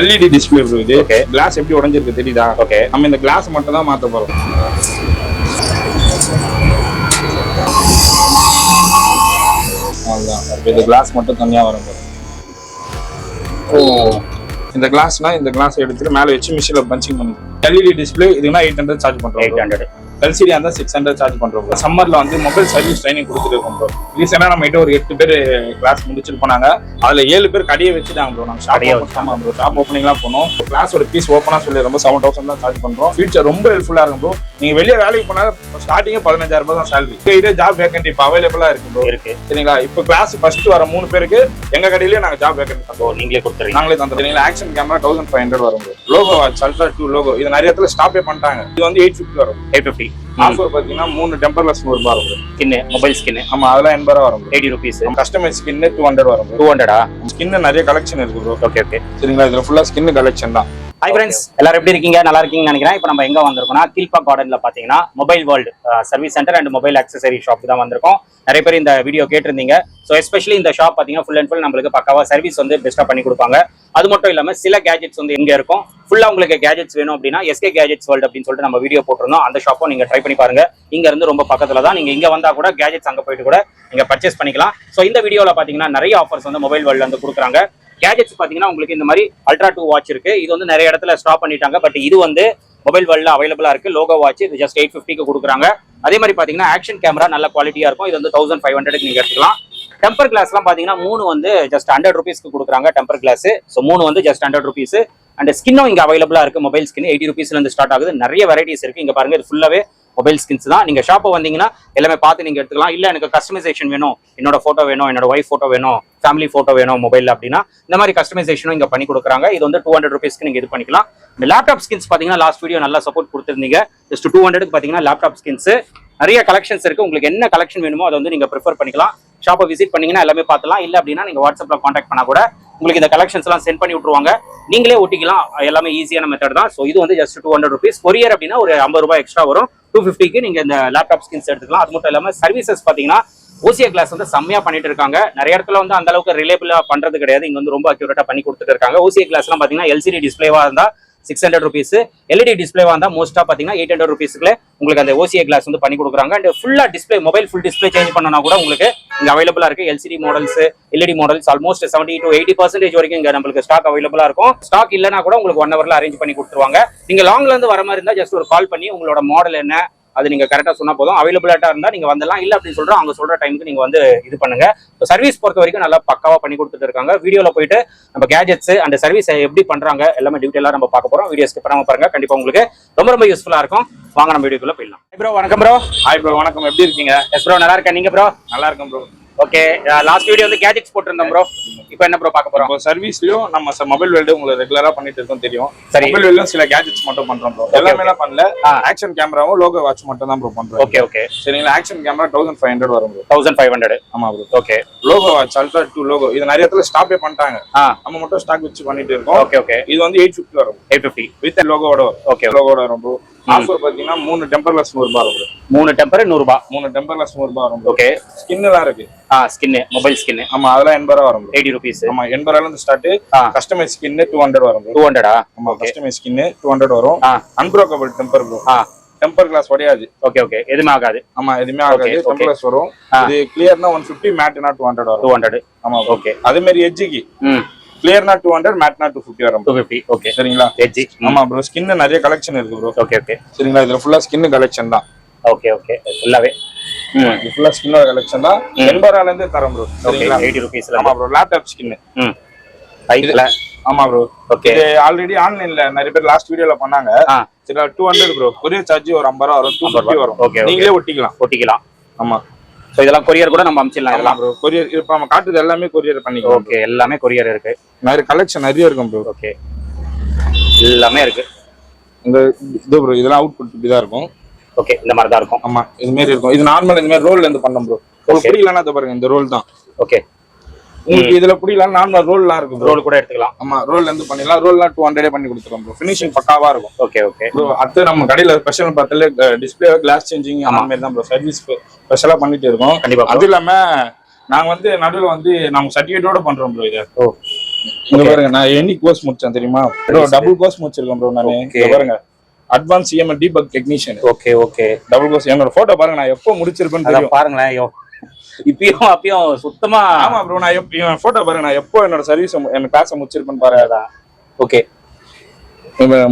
LED display bro இது. Glass எப்படி உடைஞ்சிருக்கு தெரியுதா? ஓகே நம்ம இந்த கிளாஸ் மட்டும் தான் மாத்த போறோம். அவ்வளவுதான். அப்ப இந்த கிளாஸ் மட்டும் தனியா வரும். ஓ. இந்த கிளாஸ்னா இந்த கிளாஸ் எடுத்துட்டு மேல வச்சு மிஷினில் பஞ்சிங் பண்ணி எல்இடி டிஸ்பிளே இதுனா எயிட் ஹண்ட்ரட் சார்ஜ் எயிட் பண்றோம் ஹண்ட்ரட் எல்சிடி இருந்தா சிக்ஸ் ஹண்ட்ரட் சார்ஜ் பண்றோம் சம்மர்ல வந்து மொபைல் சர்வீஸ் ட்ரைனிங் கொடுத்துட்டு இருக்கோம் ப்ரோ ரீசெண்டா நம்ம கிட்ட ஒரு எட்டு பேர் கிளாஸ் முடிச்சுட்டு போனாங்க. அதுல ஏழு பேர் கடையை வச்சுட்டாங்க ப்ரோ நம்ம ஷாப் கடையை ஆமா ப்ரோ ஷாப் ஓப்பனிங்லாம் போனோம். கிளாஸோட பீஸ் ஓப்பனா சொல்லி ரொம்ப செவன் தௌசண்ட் தான் சார்ஜ் பண்றோம். ஃபியூச்சர் ரொம்ப ஹெல்ப்ஃபுல்லா இருக்கும் ப்ரோ நீங்க வெளியே வேலைக்கு போனா ஸ்டார்டிங்கே பதினஞ்சாயிரம் ரூபாய் தான் சேலரி இதே ஜாப் வேகன்ட் இப்போ அவைலபிளா இருக்கு ப்ரோ இருக்கு. சரிங்களா? இப்போ கிளாஸ் ஃபர்ஸ்ட் வர மூணு பேருக்கு எங்க கடையிலேயே நாங்க ஜாப் வேகன்ட் ஓ நீங்களே கொடுத்துறீங்க. நாங்களே தந்துடுறோம். சரிங்களா? Action camera thousand five hundred வரும் logo watch ultra two logo இது நிறைய இடத்துல ஸ்டாப்பே பண்ணிட்டாங்க. இது வந்து எயிட் ஃபிஃப்டி வரும். எயிட் ஃபிஃப்டி ஆஃபர் பாத்தீங்கன்னா மூணு டெம்பர்லெஸ் நூறு ரூபாய் வரும் ஸ்கின்னு மொபைல் ஸ்கின்னு ஆமா அதெல்லாம் எண்பது ரூபா வரும் eighty rupees customise skin two hundred வரும் டூ ஹண்ட்ரடா ஸ்கின்னு நிறைய கலெக்ஷன் இருக்கு ப்ரோ ஓகே ஓகே சரிங்களா? இதுல ஃபுல்லா ஸ்கின்னு கலெக்ஷன் தான். ஹாய் ஃப்ரெண்ட்ஸ் எல்லாரும் எப்படி இருக்கீங்க? நல்லா இருக்கீங்கன்னு நினைக்கிறேன். இப்போ நம்ம எங்க வந்திருக்கோம்னா கீழ்பா கார்டன்ல பாத்தீங்கன்னா mobile world service centre and mobile accessory shop தான் வந்திருக்கோம். நிறைய பேர் இந்த வீடியோ கேட்டிருந்தீங்க. ஸோ எஸ்பெஷலி இந்த ஷாப் பாத்தீங்கன்னா ஃபுல் அண்ட் ஃபுல் நம்மளுக்கு பக்காவா சர்வீஸ் வந்து பெஸ்ட்டாக பண்ணி கொடுப்பாங்க. அது மட்டும் இல்லாம சில கேஜெட்ஸ் வந்து இங்க இருக்கும். ஃபுல்லா உங்களுக்கு கேஜெட்ஸ் வேணும் அப்படின்னா எஸ்கே கேஜெட்ஸ் வேர்ல்டு அப்படின்னு சொல்லிட்டு நம்ம வீடியோ போட்டிருந்தோம். அந்த ஷாப்பும் நீங்க ட்ரை பண்ணி பாருங்க. இங்க இருந்து ரொம்ப பக்கத்துல தான். நீங்க இங்க வந்தா கூட கேஜெட்ஸ் அங்க போயிட்டு கூட நீங்க பர்ச்சேஸ் பண்ணிக்கலாம். ஸோ இந்த வீடியோல பாத்தீங்கன்னா நிறைய ஆஃபர்ஸ் வந்து மொபைல் வேர்ல்டு வந்து கொடுக்குறாங்க. கேஜெட்ஸ் பார்த்தீங்கன்னா உங்களுக்கு இந்த மாதிரி அல்ட்ரா டூ வாட்ச் இருக்கு. இது வந்து நிறைய இடத்துல ஸ்டாப் பண்ணிட்டாங்க. பட் இது வந்து மொபைல் வேர்ல்ட்ல அவைலபிளா இருக்கு. லோகோ வாட்ச் இது ஜஸ்ட் எயிட் ஃபிஃப்டிக்கு கொடுக்குறாங்க. அதே மாதிரி பாத்தீங்கன்னா ஆக்ஷன் கேமரா நல்ல குவாலிட்டியா இருக்கும். இது வந்து தௌசண்ட் ஃபைவ் ஹண்ட்ரட் நீங்க எடுத்துக்கலாம். டெம்பர் கிளாஸ்லாம் பாத்தீங்கன்னா மூணு வந்து ஜஸ்ட் ஹண்ட்ரட் ருபீஸ்க்கு கொடுக்குறாங்க டெம்பர் கிளாஸ் ஸோ மூணு வந்து ஜஸ்ட் ஹண்ட்ரட் ருபீஸ் அண்ட் ஸ்கின்னும் இங்க அவைலபிளா இருக்கு. மொபைல் ஸ்கின் எயிட்டி ருபீஸ்ல இருந்து ஸ்டார்ட் ஆகுது. நிறைய வெரைட்டிஸ் இருக்கு. இங்க பாருங்க இது ஃபுல்லாவே மொபைல் ஸ்கின்ஸ் தான். நீங்க ஷாப்பை வந்தீங்கன்னா எல்லாமே பார்த்து நீங்க எடுத்துக்கலாம். இல்ல எனக்கு கஸ்டமைசேஷன் வேணும். என்னோட போட்டோ வேணும் என்னோட ஒய்ஃப் போட்டோ வேணும் ஃபேமிலி போட்டோ வேணும் மொபைல் அப்படின்னா இந்த மாதிரி கஸ்டமைசேஷனும் இங்க பண்ணி கொடுக்குறாங்க. இது வந்து டூ ஹண்ட்ரட் ருபீஸ்க்கு நீங்க இது பண்ணிக்கலாம். இந்த லேப்டாப் ஸ்கின்ஸ் பாத்தீங்கன்னா லாஸ்ட் வீடியோ நல்லா சப்போர்ட் கொடுத்துருந்தீங்க. ஜஸ்ட் டூ ஹண்ட்ரட்க்கு பாத்தீங்கன்னா லேப்டாப் ஸ்கின்ஸ் நிறைய கலெக்ஷன்ஸ் இருக்கு. உங்களுக்கு என்ன கலெக்ஷன் வேணுமோ அதை வந்து நீங்க ப்ரிஃபர் பண்ணிக்கலாம். ஷாப்பை விசிட் பண்ணீங்கன்னா எல்லாமே பார்த்துலாம் இல்ல அப்படின்னா நீங்க வாட்ஸ்அப்ல காண்டாக்ட் பண்ணா கூட உங்களுக்கு இந்த கலெக்ஷன்ஸ் எல்லாம் சென்ட் பண்ணி விட்டுருவாங்க. நீங்களே ஒட்டிக்கலாம். எல்லாமே ஈஸியான மெத்தட் தான். ஸோ இது வந்து just two hundred rupees courier அப்படின்னா ஒரு ஐம்பது ரூபாய் எக்ஸ்ட்ரா வரும். டூ ஃபிஃப்டிக்கு நீங்க இந்த லேப்டாப் ஸ்கின்ஸ் எடுத்துக்கலாம். அது மட்டும் இல்லாமல் சர்வீசஸ் பாத்தீங்கன்னா ஓசியா கிளாஸ் வந்து செம்மையா பண்ணிட்டு இருக்காங்க. நிறைய இடத்துல வந்து அந்த அளவுக்கு ரிலேபிளா பண்றது கிடையாது. இங்க வந்து ரொம்ப அக்யூரேட்டா பண்ணி கொடுத்துட்டு இருக்காங்க. ஓசியா கிளாஸ்லாம் பாத்தீங்கன்னா எல்சிடி டிஸ்பிளேவா இருந்தா சிக்ஸ் ஹண்ட்ரட் ருபீஸ் எல்இடி டிஸ்பிளேவா வந்தால் மோஸ்ட்டாக பார்த்தீங்கன்னா எயிட் ஹண்ட்ரட் ருபீஸ்க்குள்ள உங்களுக்கு அந்த ஓசிஏ கிளாஸ் வந்து பண்ணி கொடுக்குறாங்க. அண்ட் ஃபுல்லாக display mobile full display change பண்ணனா கூட உங்களுக்கு இங்கே அவைலபிளாக இருக்கு. LCD models LED models almost seventy to eighty percentage வரைக்கும் இங்கே நம்மளுக்கு ஸ்டாக் அவைலபிளாக இருக்கும். ஸ்டாக் இல்லைனா கூட உங்களுக்கு ஒன் ஹவர்ல அரேஞ்ச் பண்ணி கொடுத்துருவாங்க. நீங்கள் லாங்லேருந்து வர மாதிரி இருந்தால் ஜஸ்ட் ஒரு கால் பண்ணி உங்களோட மாடல் என்ன அது நீங்க கரெக்டா சொன்னா போதும். அவைலபிளாட்டா இருந்தா நீங்க வந்துடலாம். இல்ல அப்படின்னு சொல்றோம் அவங்க சொல்ற டைமுக்கு நீங்க வந்து இது பண்ணுங்க. சர்வீஸ் பொறுத்த வரைக்கும் நல்லா பக்காவா பண்ணி கொடுத்துட்டு இருக்காங்க. வீடியோல போயிட்டு நம்ம கேஜெட்ஸ் அண்ட் சர்வீஸ் எப்படி பண்றாங்க எல்லாமே டீட்டெயிலா நம்ம பார்க்க போறோம். வீடியோ ஸ்கிப் பண்ணாம பாருங்க. கண்டிப்பா உங்களுக்கு ரொம்ப ரொம்ப யூஸ்ஃபுல்லா இருக்கும். வாங்க நம்ம வீடியோக்குள்ள போயிடலாம். ப்ரோ வணக்கம் ப்ரோ ஹாய் ப்ரோ வணக்கம். எப்படி இருக்கீங்க? எஸ் ப்ரோ நல்லா இருக்கேன். நீங்க ப்ரோ நல்லா இருக்கேன் ப்ரோ ஓகே லாஸ்ட் வீடியோ வந்து கேஜெட்ஸ் போட்டிருந்தோம் ப்ரோ இப்போ என்ன ப்ரோ பார்க்க போறோம்? சர்வீஸ்லயும் நம்ம மொபைல் வேல்டு உங்களுக்கு ரெகுலரா பண்ணிட்டு இருக்கோம் தெரியும். சரி. மொபைல் வேல்டும் சில கேஜெட்ஸ் மட்டும் பண்றோம் ப்ரோ எல்லாமே எல்லாம் பண்ணல. ஆக்ஷன் கேமராவும் லோகோ வாட்ச் மட்டும் தான் ப்ரோ பண்றோம். ஓகே ஓகே சரிங்களா? Action camera thousand five hundred வரும் ப்ரோ தௌசண்ட் ஃபைவ் ஹண்ட்ரட் ஆமா bro okay logo watch ultra two logo இது நிறைய இடத்துல ஸ்டாப்பே பண்ணிட்டாங்க. நம்ம மட்டும் ஸ்டாக் வச்சு பண்ணிட்டு இருக்கோம். ஓகே ஓகே இது வந்து எயிட் ஃபிஃப்டி வரும் எயிட் ஃபிஃப்டி வித் லோகோட ஓகே லோகோட வரும். ப்ரோ ஆஃபர் பாத்தீங்கன்னா மூணு டெம்பர்லெஸ் நூறு ரூபாய் வரும். மூணு டெம்பர் நூறுபா மூணு டெம்பர்லெஸ் நூறு ரூபாய் வரும். ஓகே ஸ்கின் எல்லாம் இருக்கு. ஆ ஸ்கின்னு மொபைல் ஸ்கின்னு ஆமா அதெல்லாம் எண்பது ரூபா வரும். எயிட்டி ருபீஸ் ஆமா எண்பது ரூபாயில இருந்து start customise skin two hundred வரும். டூ ஹண்ட்ரடா ஆமா கஸ்டமைஸ் ஸ்கின் டூ ஹண்ட்ரட் வரும். அன்ப்ரோக்கபிள் டெம்பர் ப்ரோ ஆ. டெம்பர் கிளாஸ் உடையாது ஓகே ஓகே எதுவுமே ஆகாது. ஆமா எதுவுமே ஆகாது. டெம்பர் கிளாஸ் வரும். இது கிளியர்னா ஒன் ஃபிஃப்டி மேட்னா டூ ஹண்ட்ரட் டூ வரும். ஹண்ட்ரட் ஆமா. ஓகே அதே மாதிரி எட்ஜுக்கு ம். கிளியர்னா டூ ஹண்ட்ரட் மேட்னா டூ ஃபிஃப்டி வரும். டூ ஃபிஃப்டி ஓகே சரிங்களா? எஜ்ஜி ஆமா ப்ரோ ஸ்கின் நிறைய கலெக்ஷன் இருக்கு ப்ரோ ஓகே ஓகே சரிங்களா? இதுல ஃபுல்லா ஸ்கின் கலெக்ஷன் தான். ஓகே ஓகே ஃபுல்லாவே ஃபுல்லா ஸ்கின்னோட கலெக்ஷன் தான். எண்பது இருந்தே தரோம் ப்ரோ ஓகே சரிங்களா? எயிட்டி ருபீஸ்ல ஆமா ப்ரோ லேப்டாப் ஸ்கின் ம். ரைட்ல ஆமா ப்ரோ ஓகே இது ஆல்ரெடி ஆன்லைன்ல நிறைய பேர் லாஸ்ட் வீடியோல பண்ணாங்க. சரி two hundred bro courier charge ஒரு ஐம்பது ரூபா வரும். டூ ஃபிஃப்டி வரும். Okay. நீங்களே ஒட்டிக்கலாம். ஒட்டிக்கலாம். ஆமா. ஸோ இதெல்லாம் கொரியர் கூட நம்ம அனுப்பிச்சிடலாம் ஆமா இதெல்லாம். ப்ரோ கொரியர் இப்ப நம்ம காட்டுறது எல்லாமே கொரியர் பண்ணிக்கலாம். ஓகே எல்லாமே கொரியர் இருக்கு. நிறைய கலெக்ஷன் நிறைய இருக்கும் ப்ரோ ஓகே எல்லாமே இருக்கு. இந்த இது ப்ரோ இதெல்லாம் அவுட்புட் இப்படி தான் இருக்கும். ஓகே இந்த மாதிரி தான் இருக்கும். ஆமா இது மாதிரி இருக்கும். இது நார்மல் இந்த மாதிரி ரோல்ல இருந்து பண்ணோம் ப்ரோ உங்களுக்கு இதை பாருங்க இந்த ரோல் தான். ஓகே உங்களுக்கு இதுல பிடிக்கலாம் நார்மல் ரோல்லாம் இருக்கும் ரோல் கூட எடுத்துக்கலாம். ஆமா ரோல்ல இருந்து பண்ணிடலாம். ரோல்லாம் டூ ஹண்ட்ரடே பண்ணி கொடுத்துருவோம் ப்ரோ ஃபினிஷிங் பக்காவா இருக்கும். ஓகே ஓகே ப்ரோ அடுத்து நம்ம கடையில ஸ்பெஷல் பார்த்தாலே டிஸ்பிளே கிளாஸ் சேஞ்சிங் அந்த மாதிரி தான் ப்ரோ சர்வீஸ் ஸ்பெஷலா பண்ணிட்டு இருக்கோம். கண்டிப்பா. அது இல்லாம நாங்க வந்து நடுவுல வந்து நாங்க சர்டிஃபிகேட்டோட பண்றோம் ப்ரோ இதை. இங்க பாருங்க நான் எனி கோர்ஸ் முடிச்சேன் தெரியுமா? ப்ரோ டபுள் கோர்ஸ் முடிச்சிருக்கேன் ப்ரோ நானு. இங்க பாருங்க advance EML debug technician okay okay double course என்னோட போட்டோ பாருங்க நான் எப்போ தெரியும். பாருங்களேன் இப்பயும் அப்பயும் சுத்தமா ஆமா ப்ரோ நான் என் போட்டோ பாருங்க நான் எப்போ என்னோட சர்வீஸ் என் கிளாஸ் முடிச்சிருப்பேன்னு பாருங்க okay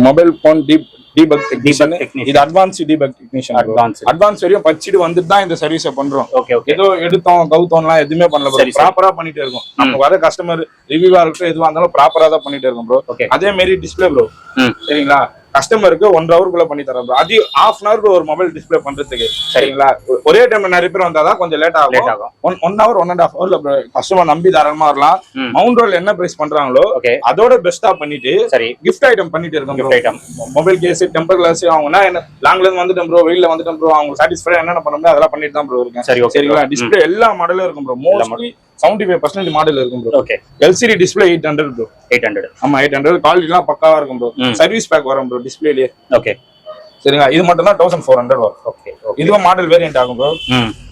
mobile phone deep debug technician technician. இது advance debug technician Advanced. Advance வரையும் படிச்சுட்டு வந்துட்டு தான் இந்த சர்வீஸை பண்றோம். ஓகே ஓகே ஏதோ எடுத்தோம் கவுத்தோம்லாம் எதுவுமே பண்ணல ப்ரோ. ப்ராப்பரா பண்ணிட்டு இருக்கோம். நம்ம வர கஸ்டமர் ரிவ்யூவா இருக்கட்டும் எதுவா இருந்தாலும் ப்ராப்பரா தான் பண்ணிட்டு இருக்கோம் ப்ரோ ஓகே அதே மாதிரி டிஸ்ப்ளே ப்ரோ சரிங்களா? கஸ்டமருக்கு ஒன் ஹவருக்குள்ள பண்ணி தரோம் ப்ரோ அது ஹாஃப் அன் ஹவருக்கு ஒரு மொபைல் டிஸ்ப்ளே பண்றதுக்கு. சரிங்களா? ஒரே டைம்ல நிறைய பேர் வந்தாதான் கொஞ்சம் லேட் லேட் ஆகும். ஆகும் one one hour one and half ஹவர்ல கஸ்டமர் நம்பி தாராளமா வரலாம். மவுண்ட் ரோட்ல என்ன பிரைஸ் பண்றாங்களோ அதோட பெஸ்டா பண்ணிட்டு சரி. கிஃப்ட் ஐட்டம் பண்ணிட்டு இருக்கோம் gift item mobile case temper glass அவங்க என்ன லாங்ல இருந்து வந்துட்டோம் ப்ரோ வெயில்ல வந்துட்டோம் ப்ரோ அவங்க சாட்டிஸ்ஃபை என்னென்ன பண்ண முடியும் அதெல்லாம் பண்ணிட்டு தான் ப்ரோ இருக்கேன். சரி சரிங்களா? டிஸ்ப்ளே எல்லா மாடலும் இருக்கும் bro mostly seventy five percentage model இருக்கும் bro okay LCD display eight hundred bro eight hundred ஆமா எயிட் ஹண்ட்ரட் குவாலிட்டிலாம் பக்காவா இருக்கும் ப்ரோ. சர்வீஸ் பேக் வரும் ப்ரோ டிஸ்பிளேலயே ஓகே சரிங்களா? இது மட்டும் தான் தௌசண்ட் ஃபோர் ஹண்ட்ரட் வரும். ஓகே இதுவும் மாடல் வேரியன்ட் ஆகும் ப்ரோ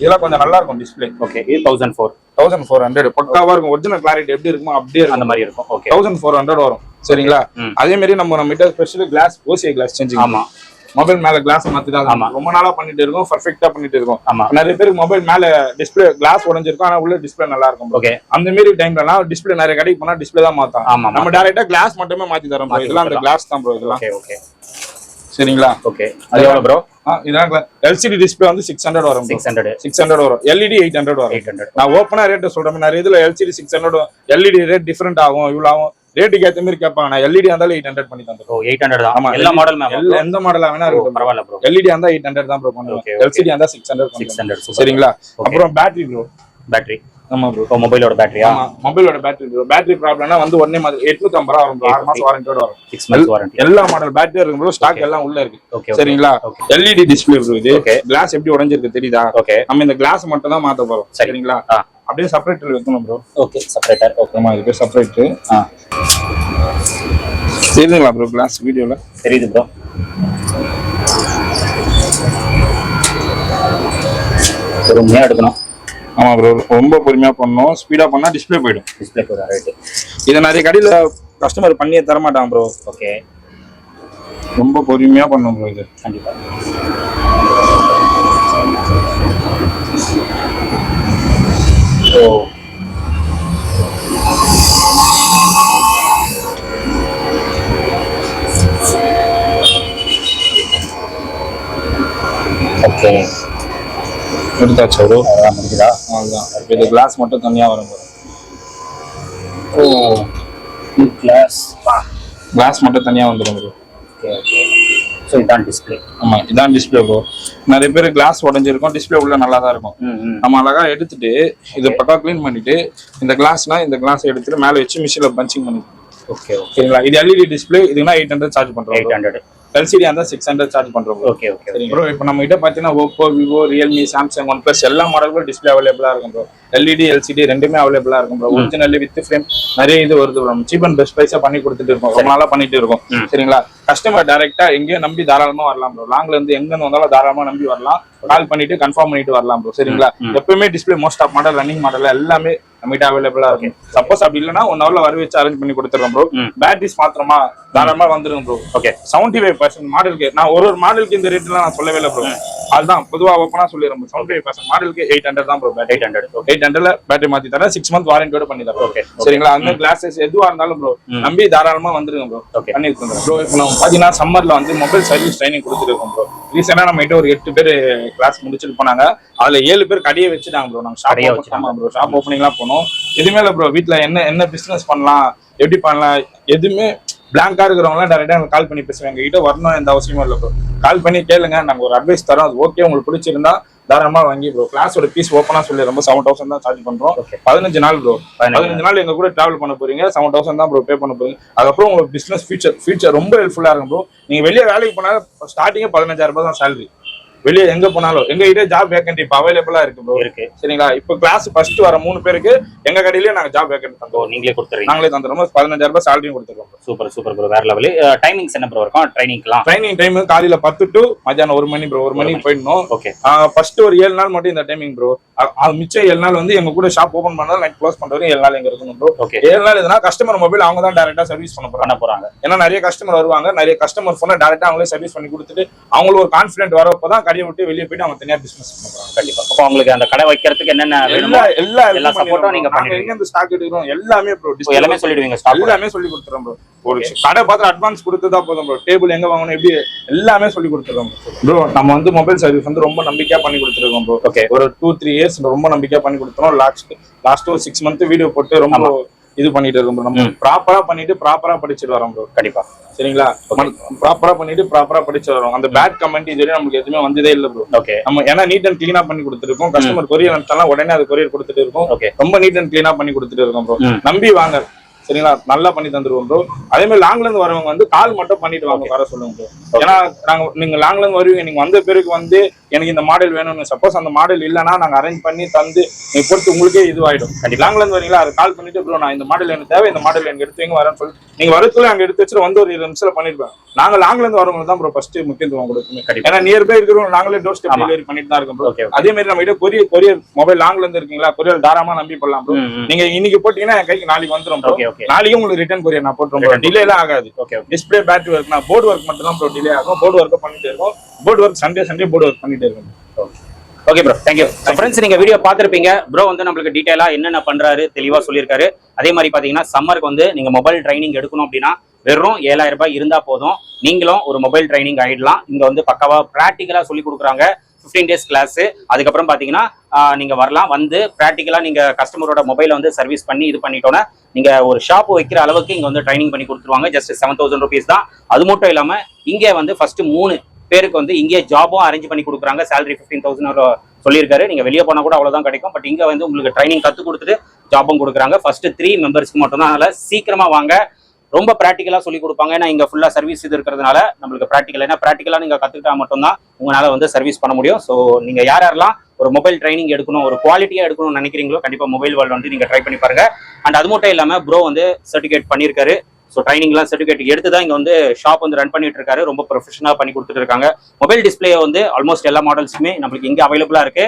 இதெல்லாம் கொஞ்சம் நல்லா இருக்கும் டிஸ்பிளே ஓகே இது thousand four thousand four hundred பக்காவா இருக்கும். ஒரிஜினல் கிளாரிட்டி எப்படி இருக்குமோ அப்படியே அந்த மாதிரி இருக்கும். ஓகே தௌசண்ட் ஃபோர் ஹண்ட்ரட் வரும். சரிங்களா. அதே மாதிரி நம்ம நம்ம special glass OCI glass changing ஆமா. மொபைல் மேல கிளாஸ் மாத்தி தான் ஆமா. ரொம்ப நாளா பண்ணிட்டு இருக்கோம் பர்ஃபெக்ட்டா பண்ணிட்டு இருக்கோம். ஆமா. நிறைய பேருக்கு மொபைல் மேல டிஸ்பிளே கிளாஸ் உடைஞ்சிருக்கும் ஆனா உள்ள டிஸ்பிளே நல்லா இருக்கும். ஓகே அந்த மாதிரி டைம்லலாம் டிஸ்பிளே நிறைய கடைக்கு போனா டிஸ்பிளே தான் மாத்தாங்க ஆமா நம்ம டைரக்டா கிளாஸ் மட்டுமே மாத்தி தரோம் இதெல்லாம் அந்த கிளாஸ் தான் ப்ரோ இதெல்லாம். ஓகே சரிங்களா? ஓகே அது எவ்வளோ ப்ரோ இதெல்லாம் எல்சிடி டிஸ்பிளே வந்து சிக்ஸ் ஹண்ட்ரட் வரும் சிக்ஸ் ஹண்ட்ரட் சிக்ஸ் ஹண்ட்ரட் வரும். எல்இடி எயிட் ஹண்ட்ரட் வரும். எயிட் ஹண்ட்ரட் நான் ஓப்பனா ரேட் சொல்றேன். நிறைய இதுல LCD six hundred LED rate different ஆகும் இவ்வளவு ஆகும். ரேட்டுக்கு ஏத்த மாதிரி கேட்பாங்க. நான் எல்இடி இருந்தாலும் எயிட் ஹண்ட்ரட் பண்ணி தந்துருக்கோம் ஓ எயிட் ஹண்ட்ரட் ஆமா, தான் எல்லா மாடல் மேம் எந்த மாடலா வேணா இருக்கட்டும். பரவாயில்ல ப்ரோ எல்இடி இருந்தா எயிட் ஹண்ட்ரட் தான் ப்ரோ பண்ணுவோம். எல்சிடி இருந்தா சிக்ஸ் ஹண்ட்ரட் சிக்ஸ் ஹண்ட்ரட் சரிங்களா. அப்புறம் பேட்டரி ப்ரோ பேட்டரி ஆமா ப்ரோ மொபைலோட பேட்டரியா ஆமா மொபைலோட பேட்டரி ப்ரோ பேட்டரி ப்ராப்ளம்னா வந்து உடனே மாதிரி எட்நூத்தி ஐம்பது ரூபா வரும். ஆறு மாசம் வாரண்டியோட வரும். சிக்ஸ் மந்த்ஸ் வாரண்டி எல்லா மாடல் பேட்டரி இருக்கும் ப்ரோ ஸ்டாக் எல்லாம் உள்ள இருக்கு. சரிங்களா. எல்இடி டிஸ்பிளே ப்ரோ இது. கிளாஸ் எப்படி உடைஞ்சிருக்கு தெரியுதா? ஓகே நம்ம இந்த கிளாஸ் மட்டும் தான் மாத்த போறோம். சரி. சரிங்களா. அப்படியே செப்பரேட்டர் வைக்கணும் ப்ரோ ஓகே செப்பரேட்டர் ஓகே ஆமா இது பேர் செப்பரேட் ஆ. தெரியுதுங்களா ப்ரோ கிளாஸ் வீடியோல? தெரியுது ப்ரோ பொறுமையாக எடுக்கணும். ஆமா ப்ரோ ரொம்ப பொறுமையா பண்ணணும். ஸ்பீடா பண்ணா டிஸ்ப்ளே போயிடும். டிஸ்பிளே போகிற ரைட்டு இதை நிறைய கடையில கஸ்டமர் பண்ணியே தர மாட்டான் ப்ரோ ஓகே ரொம்ப பொறுமையா பண்ணும் ப்ரோ இது. கண்டிப்பாக ஓ ஓகே எடுத்தாச்சு ப்ரோ அதெல்லாம் அவ்வளவுதான் இப்ப இது கிளாஸ் மட்டும் தனியா வரும் ஓ. கிளாஸ் கிளாஸ் மட்டும் தனியா வந்துடும் ஓகே ஓகே ஸோ இதான் டிஸ்பிளே ஆமா இதான் டிஸ்ப்ளே ப்ரோ நிறைய பேர் கிளாஸ் உடைஞ்சிருக்கும் டிஸ்ப்ளே உள்ள நல்லா தான் இருக்கும் நம்ம அழகா எடுத்துட்டு இதை பக்கா க்ளீன் பண்ணிட்டு இந்த கிளாஸ்னா இந்த கிளாஸ் எடுத்துட்டு மேல வச்சு மிஷின்ல பஞ்சிங் பண்ணிக்கலாம். ஓகே ஓகே சரிங்களா? இது எல்இடி டிஸ்ப்ளே இதுனா எயிட் ஹண்ட்ரட் சார்ஜ் பண்றோம் எயிட் ஹண்ட்ரட் எல்சிடி இருந்தா சிக்ஸ் ஹண்ட்ரட் சார்ஜ் பண்றோம். ஓகே ஓகே ப்ரோ இப்போ நம்ம கிட்ட பாத்தீங்கன்னா Oppo Vivo Realme Samsung one plus எல்லா மாடல்களும் டிஸ்பிளே அவைலபிளா இருக்கும் ப்ரோ எல்இடி எல்சிடி ரெண்டுமே அவைலபிளா இருக்கும் ப்ரோ ஒரிஜினல் வித் ஃப்ரேம் நிறைய இது வருது ப்ரோ சீப் அண்ட் பெஸ்ட் பிரைஸா பண்ணி கொடுத்துட்டு இருக்கோம். ரொம்ப நாளா பண்ணிட்டு இருக்கோம். சரிங்களா? கஸ்டமர் டைரக்டா எங்கேயும் நம்பி தாராளமா வரலாம் ப்ரோ லாங்ல இருந்து எங்க இருந்து வந்தாலும் தாராளமா நம்பி வரலாம். கால் பண்ணிட்டு கன்ஃபார்ம் பண்ணிட்டு வரலாம் ப்ரோ சரிங்களா. எப்பவுமே display most of model running model எல்லாமே நம்மகிட்ட அவைலபிளா இருக்கும். சப்போஸ் அப்படி இல்லைன்னா ஒன் ஹவர்ல வர வச்சு அரேஞ்ச் பண்ணி கொடுத்துறோம் ப்ரோ. பேட்டரிஸ் மாத்திரமா தாராளமா வந்துருங்க bro okay seventy five percent மாடலுக்கு நான் ஒரு ஒரு மாடலுக்கு இந்த ரேட்லாம் நான் சொல்லவே இல்லை ப்ரோ அதுதான். பொதுவா ஓப்பனா சொல்லிடுறேன் செவன்டி பர்சன்ட் மாடலுக்கு எயிட் ஹண்ட்ரட் தான் bro battery eight hundred okay eight ஹண்ட்ரட்ல பேட்டரி மாத்தி தரேன். சிக்ஸ் மந்த் வாரண்டியோட பண்ணி தரேன் okay. சரிங்களா? அந்த கிளாஸஸ் எதுவா இருந்தாலும் ப்ரோ. நம்பி தாராளமா வந்துருங்க ப்ரோ Okay. பண்ணி கொடுத்துருங்க ப்ரோ இப்போ நம்ம பாத்தீங்கன்னா சம்மர்ல வந்து மொபைல் சர்வீஸ் ட்ரைனிங் கொடுத்துருக்கோம் ப்ரோ ரீசெண்டா நம்ம கிட்ட ஒரு எட்டு பேர் கிளாஸ் முடிச்சுட்டு போனாங்க. அதுல ஏழு பேர் கடையை வச்சுட்டாங்க ப்ரோ நாங்க ஷாப் வச்சுட்டாங்க. ப்ரோ ஷாப் ஓப்பனிங்லாம் போனோம். எதுவுமே இல்லை ப்ரோ வீட்ல என்ன என்ன பிசினஸ் பண்ணலாம்? எப்படி பண்ணலாம்? எதுவுமே பிளாங்கா இருக்கிறவங்களாம் டேரக்டா எனக்கு கால் பண்ணி பேசுவாங்க எங்ககிட்ட வரணும் எந்த அவசியமும் இல்லை ப்ரோ கால் பண்ணி கேளுங்க. நாங்க ஒரு அட்வைஸ் தரோம். அது ஓகே உங்களுக்கு பிடிச்சிருந்தா தாராளமா வாங்கி ப்ரோ கிளாஸோட பீஸ் ஓப்பனா சொல்லி. ரொம்ப செவன் தௌசண்ட் தான் சார்ஜ் Okay. பதினஞ்சு நாள் ப்ரோ பதினஞ்சு நாள். எங்க கூட டிராவல் பண்ண போறீங்க. செவன் தௌசண்ட் தான் ப்ரோ பே பண்ண போறீங்க. அதுக்கப்புறம் உங்களுக்கு பிசினஸ் ஃபியூச்சர் ஃபியூச்சர் ரொம்ப ஹெல்ப்ஃபுல்லா இருக்கும் ப்ரோ நீங்க வெளியே வேலைக்கு போனா ஸ்டார்டிங்கே பதினஞ்சாயிரம் ரூபாய் தான் சேலரி வெளியே எங்க போனாலும் எங்க கிட்டே ஜாப் வேகன்ட் இப்ப அவைலபிளா இருக்கு ப்ரோ இருக்கு. சரிங்களா? இப்ப கிளாஸ் ஃபர்ஸ்ட் வர மூணு பேருக்கு எங்க கடையிலயே நாங்க ஜாப் வேகன்ட் ஓ தந்தோம் நீங்களே கொடுத்துறீங்க. நாங்களே தந்துடுறோம் பதினஞ்சாயிரம் ரூபாய் சேலரியும் கொடுத்துருக்கோம் சூப்பர் சூப்பர் ப்ரோ வேற லெவல் டைமிங்ஸ் என்ன ப்ரோ இருக்கும். ட்ரைனிங்லாம் ட்ரைனிங் டைம் காலையில பத்து டு மத்தியானம் ஒரு மணி ப்ரோ ஒரு மணிக்கு போயிடணும். ஓகே ஃபர்ஸ்ட் ஒரு ஏழு நாள் மட்டும் இந்த டைமிங் ப்ரோ மிச்சம் ஏழு நாள் வந்து எங்க கூட ஷாப் ஓபன் பண்ணாலும் நைட் க்ளோஸ் பண்றது ஏழு நாள் எங்க இருக்கணும் ப்ரோ ஓகே ஏழு நாள் எதுனா கஸ்டமர் மொபைல் அவங்க தான் டேரக்டா சர்வீஸ் பண்ண பண்ண போறாங்க. ஏன்னா நிறைய கஸ்டமர் வருவாங்க. நிறைய கஸ்டமர் போன டேரக்டா அவங்களே சர்வீஸ் பண்ணி கொடுத்துட்டு அவங்களுக்கு ஒரு கான்ஃபிடென்ட் வரப்போ தான் கடையை விட்டு வெளியே போயிட்டு அவங்க தனியா பிசினஸ் பண்ண போறாங்க. கண்டிப்பா. அப்போ உங்களுக்கு அந்த கடை வைக்கிறதுக்கு என்னென்ன எல்லா எல்லா எல்லா support-உம் நீங்க நாங்க பண்ணிடுவீங்க. எங்க ஸ்டாக் எடுக்கிறோம்? எல்லாமே ப்ரோ எல்லாமே சொல்லிடுவீங்க ஸ்டாப் எல்லாமே சொல்லி கொடுத்துறோம் ப்ரோ ஒரு கடை பார்த்து அட்வான்ஸ் கொடுத்ததா போதும் ப்ரோ டேபிள் எங்க வாங்கணும் எப்படி எல்லாமே சொல்லி கொடுத்துறோம் ப்ரோ நம்ம வந்து மொபைல் சர்வீஸ் வந்து ரொம்ப நம்பிக்கையா பண்ணி கொடுத்துருக்கோம் ப்ரோ ஓகே ஒரு டூ த்ரீ இயர்ஸ் ரொம்ப நம்பிக்கையா பண்ணி கொடுத்துறோம். லாஸ்ட் லாஸ்ட் ஒரு சிக்ஸ் மந்த் வீடியோ போட்டு ரொம்ப இது பண்ணிட்டு இருக்கோம். நம்ம. ப்ராப்பரா பண்ணிட்டு ப்ராப்பரா படிச்சுட்டு வரோம் ப்ரோ கண்டிப்பா. சரிங்களா? ப்ராப்பரா பண்ணிட்டு ப்ராப்பரா படிச்சு வரோம். அந்த பேட் கமெண்ட் இதுவரை நமக்கு எதுவுமே வந்ததே இல்ல ப்ரோ ஓகே நம்ம ஏன்னா நீட் அண்ட் கிளீனா பண்ணி கொடுத்துருக்கோம். கஸ்டமர் கொரியர் அனுப்பிச்சாலும் உடனே அது கொரியர் கொடுத்துட்டு இருக்கோம். ரொம்ப நீட் அண்ட் கிளீனா பண்ணி கொடுத்துட்டு இருக்கோம் ப்ரோ. நம்பி வாங்க. சரிங்களா? நல்லா பண்ணி தந்துருவோம் ப்ரோ அதே மாதிரி லாங்ல இருந்து வரவங்க வந்து கால் மட்டும் பண்ணிட்டு வாங்க வர சொல்லுங்க ப்ரோ ஏன்னா நாங்க நீங்க லாங்ல இருந்து வருவீங்க நீங்க வந்த பிறகு வந்து எனக்கு இந்த மாடல் வேணும்னு சப்போஸ் அந்த மாடல் இல்லைன்னா நாங்க அரேஞ்ச் பண்ணி தந்து நீங்க பொறுத்து உங்களுக்கே இதுவாயிடும். லாங்ல இருந்து வரீங்களா? அது கால் பண்ணிட்டு ப்ரோ நான் இந்த மாடல் எனக்கு தேவை இந்த மாடல் எனக்கு எடுத்து வைங்க வரேன்னு சொல்லி நீங்க வரதுக்குள்ள அங்க எடுத்து வச்சுட்டு வந்து ஒரு இருபது நிமிஷம் பண்ணிருப்பேன் நாங்க லாங்ல இருந்து வரவங்க தான் ப்ரோ ஃபர்ஸ்ட் முக்கியத்துவம் கொடுக்குமே கண்டிப்பா. ஏன்னா நியர் பை இருக்கிறவங்க நாங்களே டோர் ஸ்டெப். டெலிவரி பண்ணிட்டு தான் இருக்கோம் ப்ரோ அதே மாதிரி நம்ம கிட்ட கொரியர் கொரியர் மொபைல் லாங்ல இருந்து இருக்கீங்களா? கொரியர் தாராளமா நம்பி போடலாம் ப்ரோ நீங்க இன்னைக்கு போட்டீங்கன்னா என் கைக்கு நாளைக்கு ஓகே நாளைக்கு உங்களுக்கு ரிட்டர்ன் கொரியர் நான் போட்டுரும் ப்ரோ டிலே எல்லாம் ஆகாது. Okay okay display battery work நான் போர்டு ஒர்க் மட்டும் தான் டிலே ஆகும். போர்டு ஒர்க் பண்ணிட்டே இருக்கோம் board work Sunday Sunday board work பண்ணிட்டே இருக்கும் okay bro thank you friends நீங்க வீடியோ பார்த்திருப்பீங்க. ப்ரோ வந்து நம்மளுக்கு டீடைலா என்னென்ன பண்றாரு தெளிவா சொல்லியிருக்காரு. அதே மாதிரி பாத்தீங்கன்னா சம்மருக்கு வந்து நீங்க மொபைல் ட்ரைனிங் எடுக்கணும் அப்படின்னா வெறும் ஏழாயிரம் ரூபாய் இருந்தா போதும். நீங்களும் ஒரு மொபைல் ட்ரைனிங் ஆயிடலாம். இங்க வந்து பக்காவா ப்ராக்டிக்கலா சொல்லி கொடுக்குறாங்க. 15 டேஸ் கிளாஸ் அதுக்கப்புறம் பாத்தீங்கன்னா நீங்க வரலாம். வந்து ப்ராக்டிக்கலா நீங்க கஸ்டமரோட மொபைலை வந்து சர்வீஸ் பண்ணி இது பண்ணிட்டோன்னா நீங்கள் ஒரு ஷாப் வைக்கிற அளவுக்கு இங்கே வந்து ட்ரைனிங் பண்ணி கொடுத்துருவாங்க. ஜஸ்ட் செவன் தௌசண்ட் ருபீஸ் தான். அது மட்டும் இல்லாமல் இங்கே வந்து ஃபஸ்ட்டு மூணு பேருக்கு வந்து இங்கே ஜாபும் அரேஞ்ச் பண்ணி கொடுக்குறாங்க. சேலரி ஃபிஃப்டீன் தௌசண்ட் சொல்லியிருக்காரு. நீங்கள் வெளியே போனால் கூட அவ்வளோதான் கிடைக்கும். பட் இங்கே வந்து உங்களுக்கு ட்ரைனிங் கற்றுக் கொடுத்துட்டு ஜாபும் கொடுக்குறாங்க. ஃபஸ்ட்டு த்ரீ மெம்பர்ஸ்க்கு மட்டும் தான் சீக்கிரமாக வாங்க. ரொம்ப ப்ராக்டிக்கலாக சொல்லி கொடுப்பாங்க. ஏன்னா இங்கே ஃபுல்லாக சர்வீஸ் இது இருக்கிறதுனால நம்மளுக்கு ப்ராக்டிக்கல் ஏன்னா ப்ராக்டிக்கலாக நீங்கள் கத்துக்கிட்டா மட்டும்தான் உங்களால் வந்து சர்வீஸ் பண்ண முடியும். ஸோ நீங்கள் யார் யாரெல்லாம் ஒரு மொபைல் ட்ரைனிங் எடுக்கணும் ஒரு குவாலிட்டியா எடுக்கணும்னு நினைக்கிறீங்களோ கண்டிப்பா மொபைல் வேர்ல்டு வந்து நீங்க ட்ரை பண்ணி பாருங்க. அண்ட் அது மட்டும் இல்லாம ப்ரோ வந்து சர்டிஃபிகேட் பண்ணியிருக்காரு ஸோ ட்ரைனிங்லாம் சர்டிஃபிகேட் எடுத்து தான் இங்க வந்து ஷாப் வந்து ரன் பண்ணிட்டு இருக்காரு. ரொம்ப ப்ரொஃபஷனலாக பண்ணி கொடுத்துட்டு இருக்காங்க. மொபைல் டிஸ்பிளே வந்து ஆல்மோஸ்ட் எல்லா மாடல்ஸுமே நம்மளுக்கு இங்கே அவைலபிளா இருக்கு.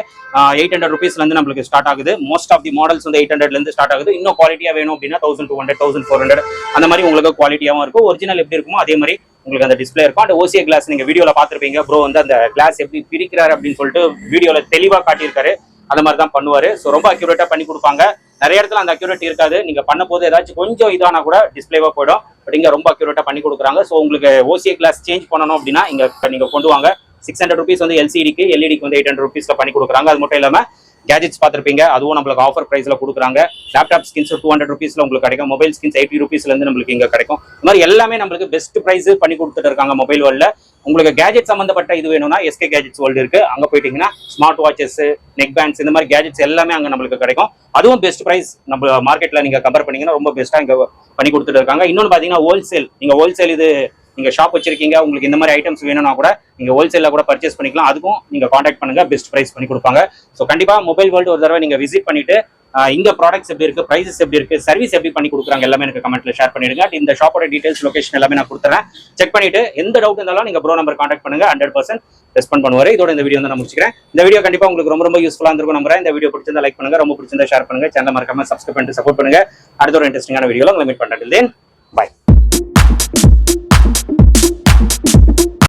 எயிட் ஹண்ட்ரட் ருபீஸ்ல இருந்து நம்மளுக்கு ஸ்டார்ட் ஆகுது. மோஸ்ட் ஆஃப் தி மாடல்ஸ் வந்து எயிட் ஹண்ட்ரட்ல இருந்து ஸ்டார்ட் ஆகுது. இன்னும் குவாலிட்டியா வேணும் அப்படின்னா thousand two hundred thousand four hundred அந்த மாதிரி உங்களுக்கு குவாலிட்டியாவும் இருக்கும் ஒரிஜினல் எப்படி இருக்குமோ அதே மாதிரி உங்களுக்கு அந்த டிஸ்பிளே இருக்கும். அந்த ஓசிய கிளாஸ் நீங்க வீடியோல பார்த்திருப்பீங்க. ப்ரோ வந்து அந்த கிளாஸ் எப்படி பிரிக்கிறாரு அப்படின்னு சொல்லிட்டு வீடியோல தெளிவா காட்டியிருக்காரு. அந்த மாதிரி தான் பண்ணுவாரு. ஸோ ரொம்ப அக்யூரேட்டா பண்ணி கொடுப்பாங்க. நிறைய இடத்துல அந்த அக்யூரேட் இருக்காது. நீங்க பண்ண போது ஏதாச்சும் கொஞ்சம் இதானா கூட டிஸ்பிளேவா போயிடும். பட் இங்க ரொம்ப அக்யூரேட்டா பண்ணி கொடுக்குறாங்க. ஸோ உங்களுக்கு ஓசிய கிளாஸ் சேஞ்ச் பண்ணணும் அப்படின்னா இங்க நீங்க கொண்டு வாங்க. சிக்ஸ் ஹண்ட்ரட் ருபீஸ் வந்து எல்சிடிக்கு எல்இடிக்கு வந்து எயிட் ஹண்ட்ரட் ருபீஸ்ல பண்ணி கொடுக்குறாங்க. அது மட்டும் இல்லாம கேஜெட்ஸ் பார்த்துருப்பீங்க. அதுவும் நம்மளுக்கு ஆஃபர் ப்ரைஸில் கொடுக்குறாங்க. லேப்டாப் ஸ்கின்ஸ் டூ ஹண்ட்ரட் ருபீஸில் உங்களுக்கு கிடைக்கும். மொபைல் ஸ்கின்ஸ் எயிட்டி ருபீஸ்லேருந்து நம்மளுக்கு இங்கே கிடைக்கும். இந்த மாதிரி எல்லாமே நம்மளுக்கு பெஸ்ட் ப்ரைஸ் பண்ணி கொடுத்துட்டு இருக்காங்க மொபைல் வேர்ல்டில் உங்களுக்கு கேஜெட் சம்மந்தப்பட்ட இது வேணும்னா எஸ்கே கேஜெட்ஸ் வேர்ல்டு இருக்குது அங்கே போயிட்டீங்கன்னா ஸ்மார்ட் வாட்சஸ் நெக் பேண்ட்ஸ் இந்த மாதிரி கேஜெட்ஸ் எல்லாமே அங்கே நம்மளுக்கு கிடைக்கும். அதுவும் பெஸ்ட் ப்ரைஸ் நம்ம மார்க்கெட்டில் நீங்கள் கம்பேர் பண்ணிங்கன்னா ரொம்ப பெஸ்ட்டாக இங்கே பண்ணி கொடுத்துட்டு இருக்காங்க. இன்னொன்னு பார்த்தீங்கன்னா ஹோல்சேல் நீங்கள் ஹோல்சேல் இது நீங்கள் ஷாப் வச்சிருக்கீங்க உங்களுக்கு இந்த மாதிரி ஐட்டம்ஸ் வேணும்னா கூட நீங்கள் ஹோல்சேலில் கூட பர்ச்சேஸ் பண்ணிக்கலாம். அதுக்கும் நீங்கள் காண்டாக்ட் பண்ணுங்க பெஸ்ட் ப்ரைஸ் பண்ணி கொடுப்பாங்க. ஸோ கண்டிப்பாக மொபைல் வேர்ல்டு ஒரு தடவை நீங்கள் விசிட் பண்ணிவிட்டு இந்த ப்ராடக்ட்ஸ் எப்படி இருக்குது ப்ரைஸஸ் எப்படி இருக்குது சர்வீஸ் எப்படி பண்ணி கொடுக்குறாங்க எல்லாமே எனக்கு கமெண்ட்ல ஷேர் பண்ணிடுங்க. இந்த ஷாப்போட டீடைல்ஸ் லொகேஷன் எல்லாமே நான் கொடுத்துறேன். செக் பண்ணிவிட்டு எந்த டவுட் இருந்தாலும் நீங்கள் ப்ரோ நம்பர் காண்டாக்ட் பண்ணுங்க ஹண்ட்ரட் பர்சன்ட் ரெஸ்பாண்ட் பண்ணுவார். இதோட இந்த வீடியோ வந்து நான் முடிச்சுக்கிறேன். இந்த வீடியோ கண்டிப்பா உங்களுக்கு ரொம்ப ரொம்ப யூஸ்ஃபுல்லாக இருந்திருக்கும் நம்புறேன். இந்த வீடியோ பிடிச்சிருந்தா லைக் பண்ணுங்க ரொம்ப பிடிச்சிருந்தா ஷேர் பண்ணுங்க. சேனல் மறக்காம சப்ஸ்கிரைப் பண்ணிட்டு சப்போர்ட் பண்ணுங்க. அடுத்த ஒரு இன்ட்ரெஸ்டிங்கான வீடியோல உங்களை மீட் பண்றேன். தென் பை